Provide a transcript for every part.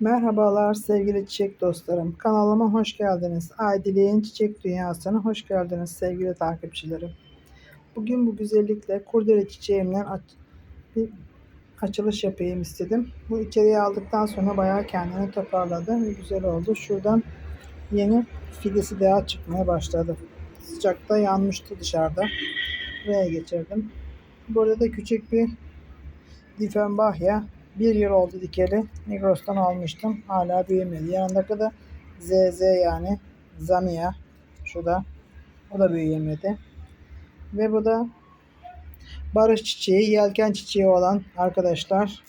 Merhabalar sevgili çiçek dostlarım. Kanalıma hoş geldiniz. Aydilek'in Çiçek Dünyası'na hoş geldiniz sevgili takipçilerim. Bugün bu güzellikle kurdele çiçeğimden aç- bir açılış yapayım istedim. Bu içeriye aldıktan sonra bayağı kendini toparladı ve güzel oldu. Şuradan yeni fidesi daha çıkmaya başladı. Sıcakta yanmıştı dışarıda. Buraya geçirdim. Burada da küçük bir Difenbahya bir yıl oldu dikeli. Migros'tan almıştım. Hala büyümedi. Yanındaki de ZZ yani Zamia. Şu da. O da büyüyemedi. Ve bu da barış çiçeği, yelken çiçeği olan arkadaşlar.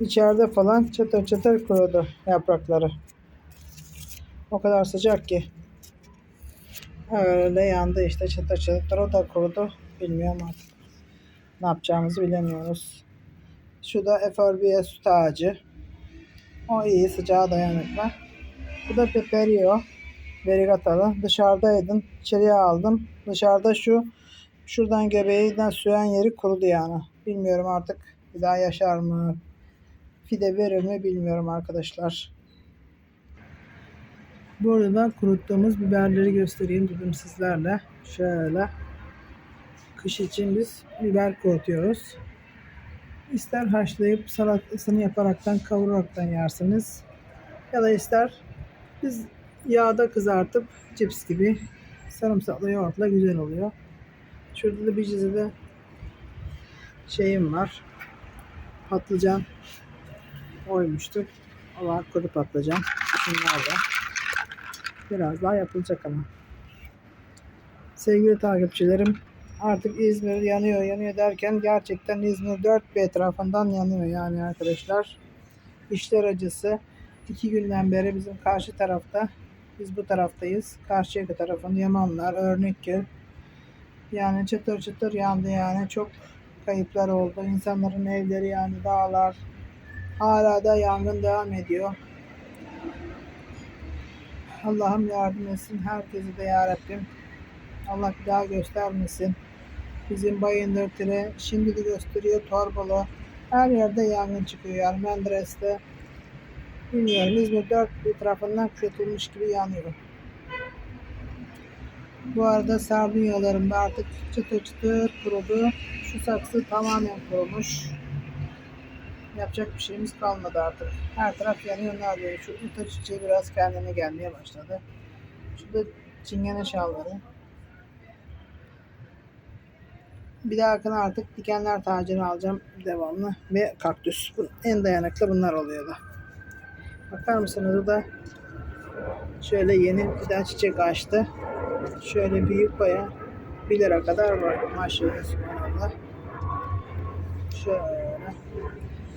İçeride falan çıtır çıtır kurudu yaprakları. O kadar sıcak ki. Öyle yandı işte çıtır çıtır. O da kurudu. Bilmiyorum artık. Ne yapacağımızı bilemiyoruz. Şu da FRB'ye süt ağacı. O iyi sıcağa dayanıklı. Bu da Peperio. Verigatalı. Dışarıdaydım. içeriye aldım. Dışarıda şu şuradan göbeğinden süren yeri kurudu yani. Bilmiyorum artık bir daha yaşar mı? Fide verir mi bilmiyorum arkadaşlar. Bu arada kuruttuğumuz biberleri göstereyim dedim sizlerle. Şöyle. Kış için biz biber kurutuyoruz. İster haşlayıp salatasını yaparaktan kavuraraktan yersiniz. Ya da ister biz yağda kızartıp cips gibi sarımsaklı yoğurtla güzel oluyor. Şurada da bir de şeyim var. Patlıcan oymuştuk. O var kuru patlıcan. Bunlar da. Biraz daha yapılacak ama. Sevgili takipçilerim artık İzmir yanıyor yanıyor derken gerçekten İzmir dört bir etrafından yanıyor yani arkadaşlar. İşler acısı. iki günden beri bizim karşı tarafta biz bu taraftayız. Karşıyaka tarafın Yamanlar, Örnekköy. Yani çıtır çıtır yandı yani. Çok kayıplar oldu. İnsanların evleri yani dağlar. Hala da yangın devam ediyor. Allah'ım yardım etsin. Herkese de yarabbim. Allah bir daha göstermesin. Bizim Bayındır Tire şimdi de gösteriyor Torbalı. Her yerde yangın çıkıyor Menderes'te. Bilmiyorum İzmir dört bir tarafından kuşatılmış gibi yanıyor. Bu arada sardunyalarım da artık çıtır çıtır kurudu. Şu saksı tamamen kurumuş. Yapacak bir şeyimiz kalmadı artık. Her taraf yanıyor neredeyse. Şu ıtır çiçeği biraz kendine gelmeye başladı. Şurada çingene şalları. Bir dahakine artık dikenler tacını alacağım devamlı ve kaktüs. En dayanıklı bunlar oluyor da. Bakar mısınız o da şöyle yeni bir daha çiçek açtı. Şöyle büyük baya 1 lira kadar var maşallah subhanallah. Şöyle.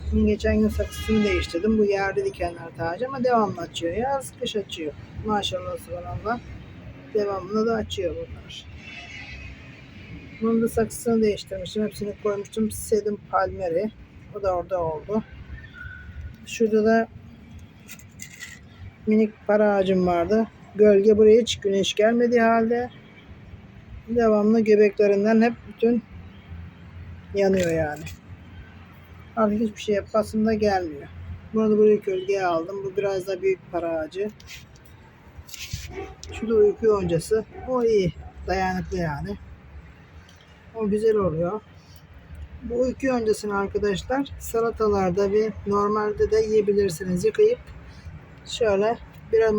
Şimdi geçen gün saksısını değiştirdim. Bu yerde dikenler tacı ama devamlı açıyor. Yaz kış açıyor. Maşallah subhanallah. Devamlı da açıyor bunlar. Bunun da saksısını değiştirmiştim. Hepsini koymuştum. Sedim Palmeri. O da orada oldu. Şurada da minik para ağacım vardı. Gölge buraya hiç güneş gelmediği halde devamlı göbeklerinden hep bütün yanıyor yani. Artık hiçbir şey yapasında gelmiyor. Bunu buraya gölgeye aldım. Bu biraz da büyük para ağacı. Şu da uyku yoncası. O iyi. Dayanıklı yani. O güzel oluyor. Bu uyku yoncasını arkadaşlar salatalarda ve normalde de yiyebilirsiniz. Yıkayıp şöyle biraz